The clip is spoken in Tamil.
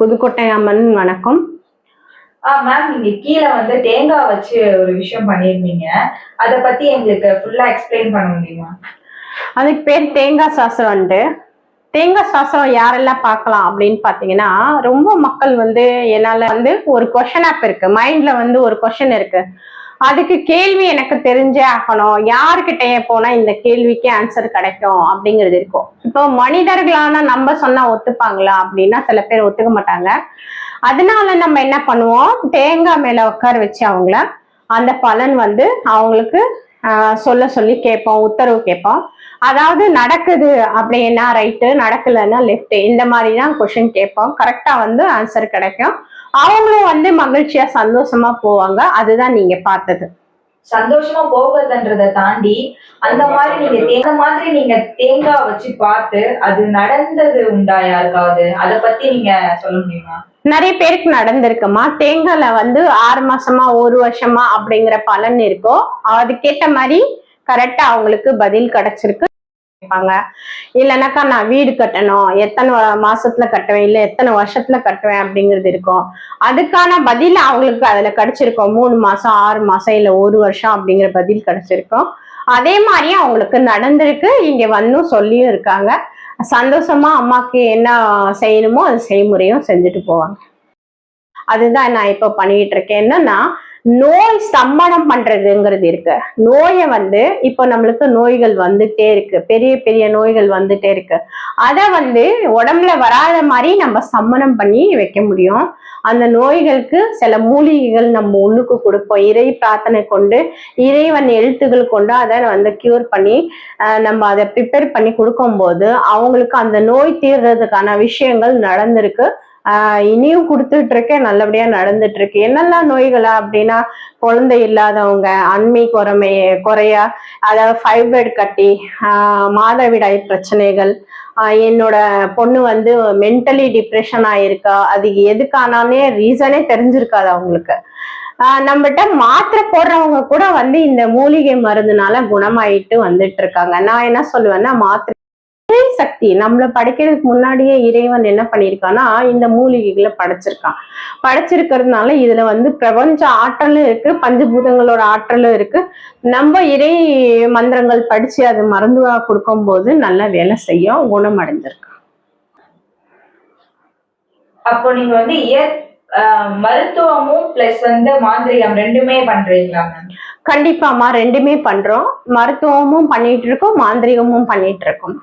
புதுக்கோட்டை அம்மன் வணக்கம். மேம் நீங்க கீழே வந்து தேங்காய் வச்சு ஒரு விஷயம் பண்ணியிருந்தீங்க. அத பத்தி எங்களுக்கு ஃபுல்லா எக்ஸ்பிளைன் பண்ண முடியுமா? அதுக்கு பேர் தேங்காய் சாஸ்திரம்ட்டு தேங்காய் சாஸ்திரம் யாரெல்லாம் பார்க்கலாம் அப்படின்னு பார்த்தீங்கன்னா ரொம்ப மக்கள் வந்து என்னால் வந்து ஒரு கொஷன் ஆப் இருக்கு. மைண்ட்ல வந்து ஒரு கொஷன் இருக்கு. அதுக்கு கேள்வி எனக்கு தெரிஞ்சே ஆகணும். யாருக்கிட்டே போனா இந்த கேள்விக்கு ஆன்சர் கிடைக்கும் அப்படிங்கிறது இருக்கும். இப்போ மனிதர்களான நம்ம சொன்னா ஒத்துப்பாங்களா அப்படின்னா சில பேர் ஒத்துக்க மாட்டாங்க. அதனால நம்ம என்ன பண்ணுவோம்? தேங்காய் மேல உட்கார வச்சு அவங்கள அந்த பலன் வந்து அவங்களுக்கு ஆஹ், சொல்ல சொல்லி கேட்போம் உத்தரவு கேட்போம். அதாவது நடக்குது அப்படின்னா ரைட்டு நடக்கலைன்னா லெஃப்ட் இந்த மாதிரி தான் கொஷின் கேட்போம் கரெக்டா வந்து ஆன்சர் கிடைக்கும். அவங்களும் வந்து மகிழ்ச்சியா சந்தோஷமா போவாங்க. அதுதான் நீங்க பார்த்தது. சந்தோஷமா போகிறதுன்றத தாண்டி அந்த மாதிரி நீங்க தேங்காய் மாதிரி நீங்க தேங்காய் வச்சு பார்த்து அது நடந்தது உண்டா யாருக்காவது? அத பத்தி நீங்க சொல்ல முடியுமா? நிறைய பேருக்கு நடந்திருக்குமா? தேங்காய்ல வந்து ஆறு மாசமா ஒரு வருஷமா அப்படிங்கிற பலன் இருக்கோ அதுக்கேத்த மாதிரி கரெக்டா அவங்களுக்கு பதில் கிடைச்சிருக்கு. கேட்பாங்க இல்லைனாக்கா நான் வீடு கட்டணும். எத்தனை மாசத்துல கட்டுவேன்? இல்ல எத்தனை வருஷத்துல கட்டுவேன் அப்படிங்கிறது இருக்கும். அதுக்கான பதில் அவங்களுக்கு அதுல கிடைச்சிருக்கும். மூணு மாசம் ஆறு மாசம் இல்ல ஒரு வருஷம் அப்படிங்கிற பதில் கிடைச்சிருக்கும். அதே மாதிரி அவங்களுக்கு நடந்திருக்கு. இங்க வந்தும் சொல்லியும் இருக்காங்க. சந்தோஷமா அம்மாக்கு என்ன செய்யணுமோ அது செய்முறையும் செஞ்சுட்டு போவாங்க. அதுதான் நான் இப்போ பண்ணிட்டு இருக்கேன். என்னன்னா நோய் சம்மணம் பண்றதுங்கிறது இருக்கு. நோயை வந்து இப்போ நம்மளுக்கு நோய்கள் வந்துட்டே இருக்கு. பெரிய பெரிய நோய்கள் வந்துட்டே இருக்கு. அதை வந்து உடம்புல வராத மாதிரி நம்ம சம்மணம் பண்ணி வைக்க முடியும். அந்த நோய்களுக்கு சில மூலிகைகள் நம்ம உள்ளுக்கு கொடுப்போம். இறை பிரார்த்தனை கொண்டு இறைவன் எழுத்துகள் கொண்டு அதை வந்து கியூர் பண்ணி நம்ம அதை ப்ரிப்பேர் பண்ணி கொடுக்கும்போது அவங்களுக்கு அந்த நோய் தீர்றதுக்கான விஷயங்கள் நடந்திருக்கு. ஆஹ் இனியும் கொடுத்துட்டு இருக்கேன் நல்லபடியா நடந்துட்டு இருக்கு என்னெல்லாம் நோய்களா அப்படின்னா குழந்தை இல்லாதவங்க அண்மை குறைமை குறையா அதாவது ஃபைப்ராய்டு கட்டி ஆஹ் மாதவிடாய் பிரச்சனைகள் என்னோட பொண்ணு வந்து மென்டலி டிப்ரெஷன் ஆயிருக்கா அது எதுக்கானாலே ரீசனே தெரிஞ்சிருக்காது அவங்களுக்கு. நம்மகிட்ட மாத்திரை போடுறவங்க கூட வந்து இந்த மூலிகை மருந்துனால குணமாயிட்டு வந்துட்டு இருக்காங்க நான் என்ன சொல்லுவேன்னா மாத்திரை சக்தி. நம்மள படைக்கிறதுக்கு முன்னாடியே இறைவன் என்ன பண்ணியிருக்கான்னா இந்த மூலிகைகளை படைச்சிருக்கான். படைச்சிருக்கிறதுனால இதுல வந்து பிரபஞ்ச ஆற்றலும் இருக்கு பஞ்சபூதங்களோட ஆற்றலும் இருக்கு. நம்ம இறை மந்திரங்கள் படிச்சு அது மருந்துவா கொடுக்கும்போது நல்ல வேலை செய்யும் குணமடைஞ்சிருக்கு அப்போ நீங்க வந்து மருத்துவமும் பிளஸ் வந்து மாந்திரிகம் ரெண்டுமே பண்றீங்களா கண்டிப்பாமா ரெண்டுமே பண்றோம். மருத்துவமும் பண்ணிட்டு இருக்கோம் மாந்திரிகமும் பண்ணிட்டு இருக்கோம்.